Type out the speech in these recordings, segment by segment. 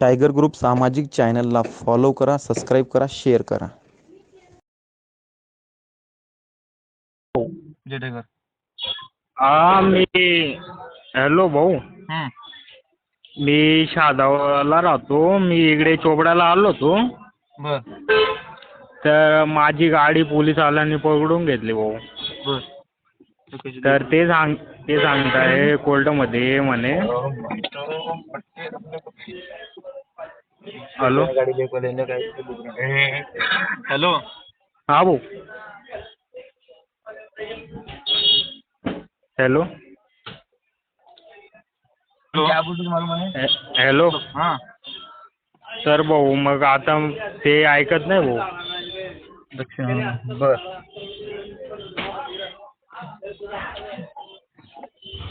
Tiger group सामाजिक चॅनलला follow करा सबस्क्राईब करा शेअर करा. हा मी हॅलो भाऊ. मी शादावला राहतो मी इकडे चोपड्याला आलो होतो. बर. तर माझी गाडी पोलिसवाल्यांनी पकडून घेतली भाऊ. बर. तर ते सांग ते सांगताय कोर्टामध्ये ये म्हणे. Hello hello. हा भाऊ. हॅलो. हॅलो. हां. तर भाऊ मग आता ते ऐकत नाही भाऊ. दक्षिण बर.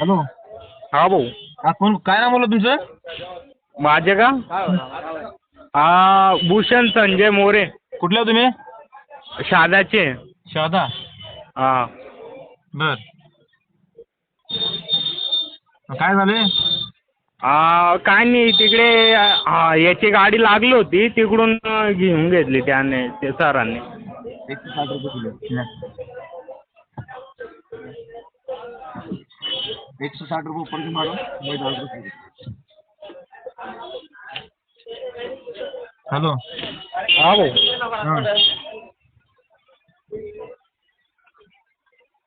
हॅलो. हा भाऊ. हा कोण काय नाव बोललं तुमचं? माझे का? हा भूषण संजय मोरे. कुठल्या हो तुम्ही? शादाचे. शहादा हा. बर. काय झाले? आ, काय नाही तिकडे हा, याची गाडी लागली होती तिकडून घेऊन घेतली त्याने ते सरांनी. एकशे साठ रुपये किलो. एकशे साठ रुपये ऊपर के मारो मैं डाल रहा हूँ हॅलो हा. भाऊ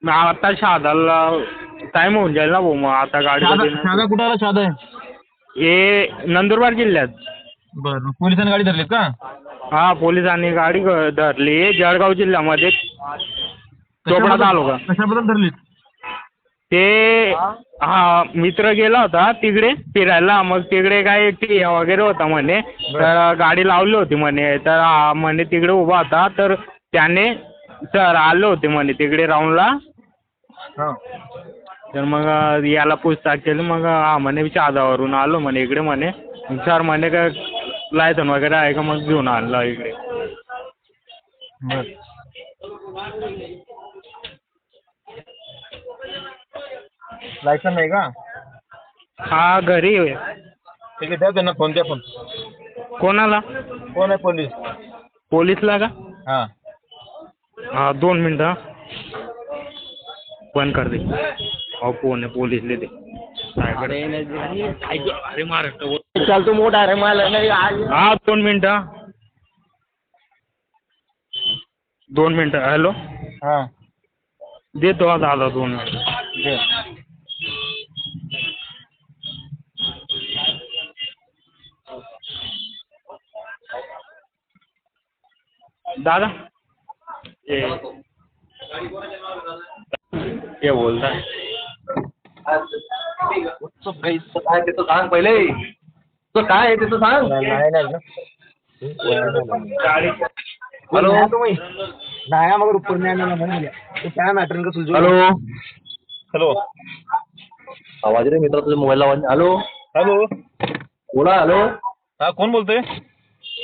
मग आता शादाला टाइम होऊन जाईल ना भाऊ मग आता गाडी शहादा कुठं आला? शहादा आहे. हे नंदुरबार जिल्ह्यात बरं पोलिसांनी गाडी धरली का? हा पोलिसांनी गाडी ग- धरली जळगाव जिल्ह्यामध्ये. चोपडा तालुका. कशाबद्दल धरली ते हा? मित्र गेला होता तिकडे फिरायला. मग तिकडे काय टी वगैरे होता म्हणे. तर गाडी लावली होती म्हणे. तर म्हणे तिकडे उभा होता. तर त्याने सर आले होते म्हणे तिकडे राऊंडला तर मग याला पूछताछ केली. मग हा म्हणे शहादावरून आलो म्हणे इकडे म्हणे. सर म्हणे का लायसन वगैरे आहे का? मग घेऊन आणलं इकडे. लायसन नाही का? हा घरी आहे. ठीक आहे द्या त्यांना फोन द्या फोन कोणाला? कोण आहे पोलीस पोलीसला का? हां. हा दोन मिनटं हा. बंद कर दे. अहो फोन आहे पोलीस दे. अरे महाराष्ट्र चल तू मोठा रे मला नाही आज. हा दोन मिनटं. दोन मिनटं हॅलो. हां. देतो हा दादा दोन मिनटं. दे. दादा? ये ये बोलता है। काय ते सांग पहिले. तुझं काय आहे ते तर सांग. हॅलो नाही मग ऊपर नहीं तो क्या मैटर का हॅलो हॅलो आवाज रे मित्र तुझे मोबाईल आवाज हॅलो हॅलो बोला हॅलो हा कोण बोलतोय?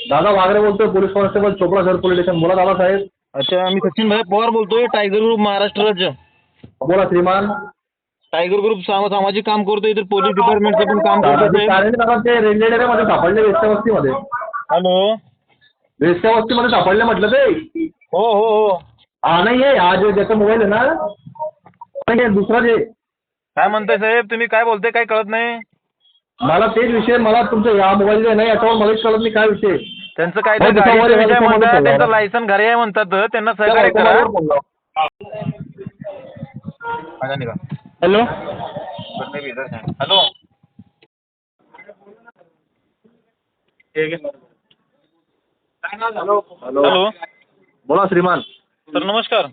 दादा वागरे बोलतोय police constable Chopda sir police station बोला दादा साहेब. अच्छा मी सचिन भाई पवार बोलतोय टायगर ग्रुप महाराष्ट्र राज्य. बोला श्रीमान. टायगर ग्रुप सामा- सामाजिक काम करतोय इतर पोलीस डिपार्टमेंटचं पण काम करतोय. कारण दादा ते रेल्वे मध्ये सापडले वेस्ट्या वस्तीमध्ये. हॅलो. वेस्ट्या वस्तीमध्ये सापडले म्हटलं ते. हो हो हो. हा नाही आहे हा जो ज्याचा मोबाईल आहे ना नाही आहे, दुसरा जे काय म्हणताय साहेब तुम्ही काय बोलताय काय कळत नाही? मला तेच विषय मला तुमचं या मोबाईल जे नाही याच्यावर मलाच कळत नाही काय विषय. त्यांचं काय विषय म्हणतात. त्यांचं लायसन घरी आहे म्हणतात त्यांना त्या सहकार्य करा. माझा निघा. हॅलो? हॅलो? हॅलो? बोला श्रीमान. सर नमस्कार.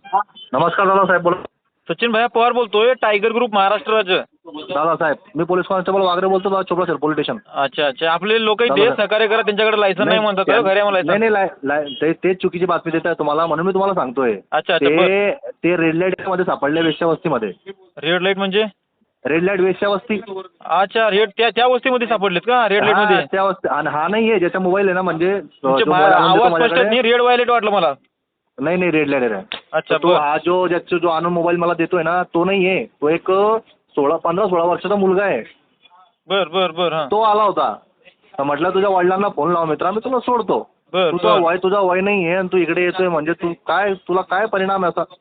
नमस्कार दादा साहेब बोला. सचिन भैया पवार बोलतोय टायगर ग्रुप महाराष्ट्र राज्य. दादासाहेब मी पोलीस कॉन्स्टेबल वागरे बोलतो दादा चोपडा सर पोलीस स्टेशन अच्छा अच्छा. आपले लोक इथे. सहकार्य करा त्यांच्याकडे लायसन नाही म्हणतात त्या- घरी आम्हाला नाही लायसन नाही लाय- लाय- ते तेच चुकीची बातमी देत आहे तुम्हाला म्हणून मी तुम्हाला सांगतोय. अच्छा अच्छा बरं. ते ते रेड लाइटमध्ये सापडले वेश्यावस्तीमध्ये रेड लाइट म्हणजे? रेड लाइट वेश्यावस्ती अच्छा रेड त्या त्या वस्तीमध्ये सापडलेत का रेड लाइट हा, मध्ये? त्या वस्ती आणि हा नाही आहे ज्याचा मोबाईल आहे ना म्हणजे अं, तुमचे जो भा- मोबाईल आणून देतो आवाज स्पष्ट माझ्याकडे. नाही रेड वायलेट वाटलं मला. नाही नाही रेड लाइट आहे. अच्छा तो बरं. हा जो ज्याचा जो आणून मोबाईल मला देतोय ना तो नाही आहे. तो एक सोळा पंधरा सोळा वर्षाचा मुलगा आहे. बर बर बर हा. तो आला होता. तर म्हटलं तुझ्या वडिलांना फोन लाव मित्रा मी तुला सोडतो. बर तुझा बर. वय तुझा वय नाही आहे आणि तू इकडे येतोय म्हणजे तू काय तुला काय परिणाम आहे असा?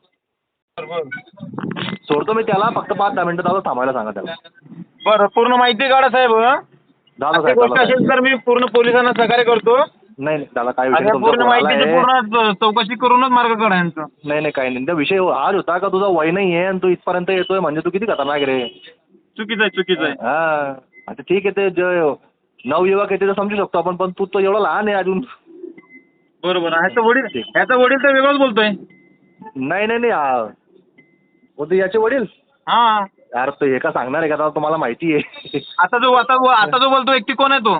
बर, बर. सोडतो मी त्याला फक्त पाच दहा मिनिटं दादा थांबायला सांगा त्याला. बरं पूर्ण माहिती काढा साहेब हं? दादा अशी साहेब गोष्ट दादा असेल साहेब. तर मी पूर्ण पोलिसांना सहकार्य करतो. नाही नाही दादा काय विषय पूर्ण माहितीची आहे. पूर्ण चौकशी करूनच मार्ग काढा यांचा. नाही नाही काही नाही. त्या विषय हाच होता का तुझा? वय नाही आहे आणि तू इथपर्यंत येतोय म्हणजे तू किती खतरनाक रे? चुकीचं आहे चुकीचं आहे. हा. आता ठीक आहे ते जे नवयुवक आहे ते तर समजू शकतो आपण पण तू तर एवढा लहान आहे अजून. बरोबर. ह्याचा वडील ह्याचा वडील तर वेगळंच बोलतोय. नाही नाही नाही हा. बोलतो याचे वडील? हा. यार तो हे का सांगणार आहे का? दादा तुम्हाला माहिती आहे. आता जो आता आता जो बोलतो व्यक्ती कोण आहे तो?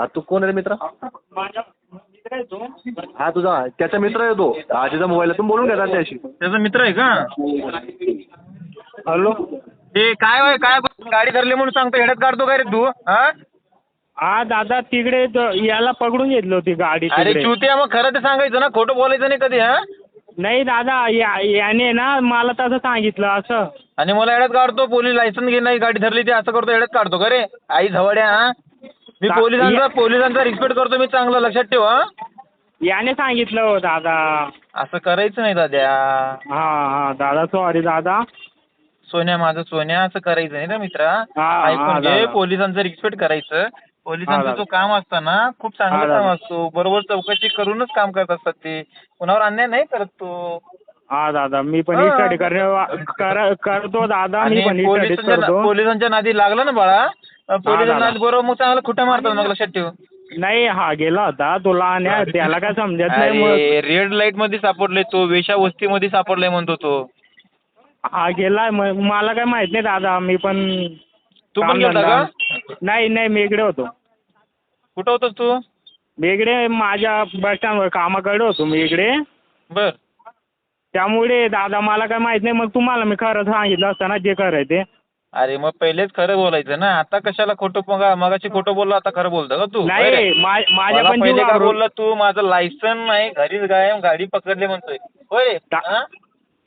हा, तू कोण आहे रे मित्र? हा तुझा त्याचा मित्र आहे तो. आजीचा मोबाईल आहे तुम्ही बोलून घ्या त्याशी. त्याचा मित्र आहे का? हॅलो? ते काय होय काय गाडी धरली म्हणून सांगतो हेड्यात काढतो काय रे तू हा? हा दादा तिकडे तो- याला पकडून घेतली होती गाडी अरे तिकडे. चुत्या मग खरं ते सांगायचं ना खोटं बोलायचं नाही कधी हा? नाही दादा या- याने ना मला तसं सांगितलं असं. आणि मला हेड्यात काढतो पोलीस लायसन घे नाही गाडी धरली ते असं करतो हेड्यात काढतो का रे? आई झवड्या हा? मी पोलिसांचा पोलिसांचा रिस्पेक्ट करतो मी चांगलं लक्षात ठेव याने सांगितलं हो दादा. असं करायचं नाही दाद्या. हा हा दादा सॉरी दादा. सोन्या माझं सोन्या असं करायचं नाही ना मित्रा? हा, हा, ऐकून घे दादा. पोलिसांचं रिस्पेक्ट करायचं. हा, पोलिसांचं दादा. जो काम असतं ना खूप चांगलं काम. असतो. बरोबर चौकशी करूनच काम करत असतात ते. कुणावर अन्याय नाही करत तो. हा दादा मी पण हा. स्टडी करतो दादा मी आणि पण स्टडी पोलिसांच्या करतो. पोलिसांच्या नादी लागला ना बाळा? नादी बरोबर मग चांगलं खुट्या मारतात मग लक्षात ठेव? नाही हा गेला होता. तुला आणि त्याला काय समजत नाही अरे रेड लाइटमध्ये सापडले तो वेशा वस्तीमध्ये सापडलाय म्हणतो तो. हा मग मला काय माहीत नाही दादा मी पण तू पण गेलता का? नाही नाही मी इकडे होतो. कुठं होतस तू? मी इकडे माझ्या बस स्टँडवर कामाकडे होतो मी इकडे. बर. त्यामुळे दादा मला काय माहीत नाही मग तुम्हाला मी खरं सांगितलं असतं ना जे खरं आहे ते. अरे मग पहिलेच खरं बोलायचं ना. आता कशाला खोटं मग मगाशी खोटं बोललो आता खरं बोलतो का तू? नाही माझ्या पण पहिले घाबरून- बोलला तू? माझं लायसन नाही घरीच गाय गाडी पकडले म्हणतोय. होय?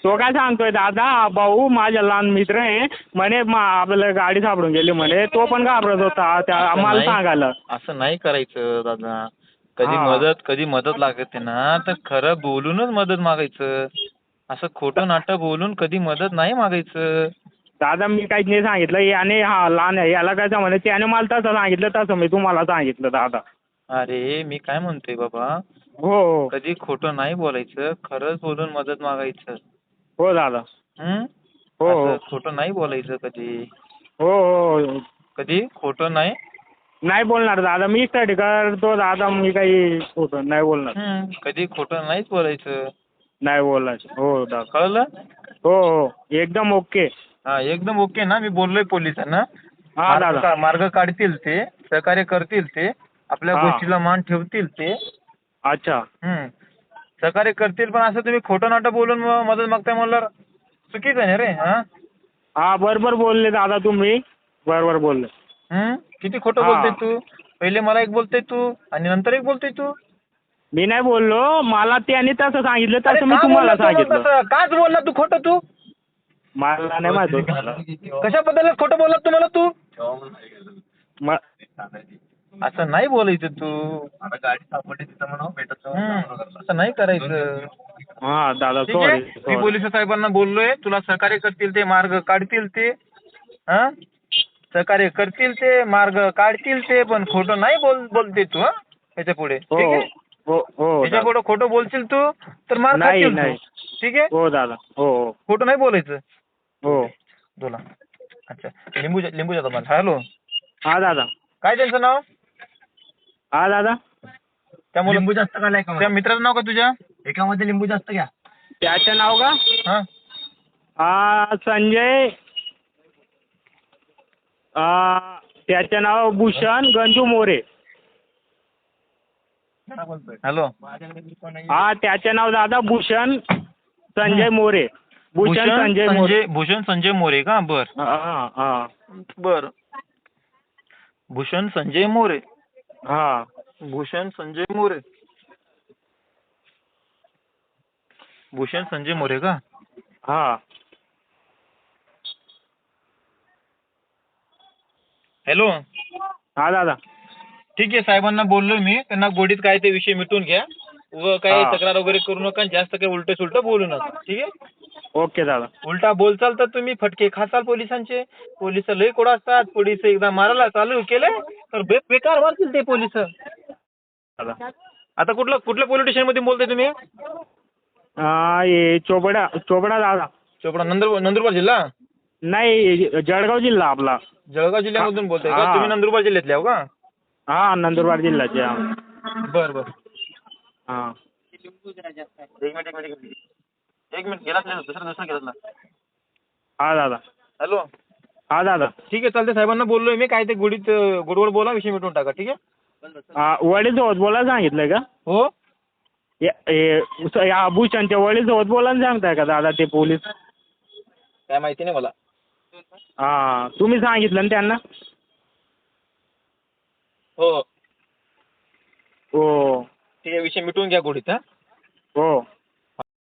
तो काय सांगतोय दादा भाऊ माझा लहान मित्र आहे. म्हणे आपल्याला गाडी सापडून गेली म्हणे. तो पण घाबरत होता त्या आम्हाला. सांगायला. असं नाही करायचं दादा. कधी. मदत कधी मदत लागते ना तर खरं बोलूनच मदत मागायचं. असं खोटं नाटक बोलून कधी मदत नाही मागायचं. दादा मी काहीच नाही सांगितलं. याने हा लहान आहे. याला काय म्हणे त्याने मला तसं सांगितलं तसं मी तुम्हाला सांगितलं दादा. अरे मी काय म्हणतोय बाबा? हो हो. कधी खोटं नाही बोलायचं खरंच बोलून मदत मागायचं. हो दादा. हं? हो हो. असं खोटं नाही बोलायचं कधी. हो हो कधी खोटं नाही? नाही बोलणार दादा. मी स्टडी करतो दादा. मी काही होतं नाही बोलणार. हं, कधी खोटं नाहीच बोलायचं. नाही बोलणार हो दादा. कळलं? हो हो. एकदम ओके हा एकदम ओके ना. मी बोललोय पोलिसांना. हा मार्ग दादा का- मार्ग काढतील ते सहकार्य करतील ते आपल्या हा. गोष्टीला मान ठेवतील ते. अच्छा. हं. सहकार्य करतील पण असं तुम्ही खोटं नाटक बोलून म- मदत मागताय म्हणल्यावर चुकीचं आहे ना रे हा? हा बरोबर बोलले दादा तुम्ही. बरोबर बोलले. हं? किती खोटं हा. बोलतोय तू? पहिले मला एक बोलतोय तू आणि नंतर एक बोलतोय तू. मी नाही बोललो मला त्याने तसं सांगितलं अरे तसं मी का तुम्हाला बोलला? तू मग सांगितलं. तसं? काच बोलला तू खोटं तू? मला नाही माहीत होतं. कशा बद्दल खोटं बोलला तुम्हाला तू? म- असं नाही बोलायचं तू. गाडी सापडली तिथं असं नाही करायचं. हा दादा मी पोलीस साहेबांना बोललोय तुला सहकार्य करतील ते मार्ग काढतील ते. हा? सहकार्य करतील ते मार्ग काढतील ते पण खोटं नाही बोल बोलते तू हा? याच्यापुढे. हो हो हो याच्या. पुढे खोटं बोलशील तू तर मार नाही, खाशील तू. नाही. ठीक आहे? हो दादा. हो. खोटं नाही बोलायचं. हो. बोला. अच्छा. लिंबू लिंबू जातो मला हॅलो. हा दादा. काय त्यांचं नाव? हा दादा. त्या मुलं लिंबू जास्त का त्या मित्राचं नाव का तुझ्या? एकामध्ये लिंबू जास्त घ्या. त्याचं नाव का? हा. आ, संजय. आ, त्याचं नाव भूषण गंजू मोरे. हॅलो. हा त्याचं नाव दादा भूषण संजय मोरे. भूषण संजय मोरे. भूषण संजय मोरे का? बर. हा हा बर. भूषण संजय मोरे. हा. भूषण संजय मोरे. भूषण संजय मोरे का? हा. हॅलो. हा दादा. ठीक आहे साहेबांना बोललो मी. त्यांना गोडीत काय ते विषय मिटून घ्या. व काही. तक्रार वगैरे करू नका जास्त काही उलट सुलट बोलू नका. ठीक आहे? ओके दादा. उलटा बोलचाल तर तुम्ही फटके खासाल पोलिसांचे. पोलीस लय कोड असतात. पोलीस एकदा मारायला चालू केले तर बे बेकार मारतील ते पोलीस. दादा. आता कुठलं कुठल्या पोलीस स्टेशनमध्ये बोलताय तुम्ही? हा हे चोपडा चोपडा दादा. चोपडा नंदुरबार नंदुरबार जिल्हा? नाही जळगाव जिल्हा आपला. जळगाव जिल्ह्यामधून बोलताय का? हा. तुम्ही नंदुरबार जिल्ह्यातले आहो का? हा नंदुरबार जिल्ह्याचे हा. बर बर. हा. एक मिनिट एक मिनिट एक मिनिट. एक मिनिट गेलाच नाही दुसरा दुसरा गेलाच ना हा दादा. हॅलो. हा दादा. ठीक आहे चालते साहेबांना बोललोय मी काय ते गुडीत गोडगोड बोला विषय मिटून टाका ठीक आहे? हा वडीलसोबत बोलायला सांगितलंय का? हो. या- हे स- या भूषणच्या वडीलसोबत बोलायला सांगताय का दादा ते पोलीस? काय माहिती नाही मला. हा तुम्ही सांगितलं ना त्यांना? हो. हो. ठीक आहे विषय मिटवून घ्या गोडीत हा. हो.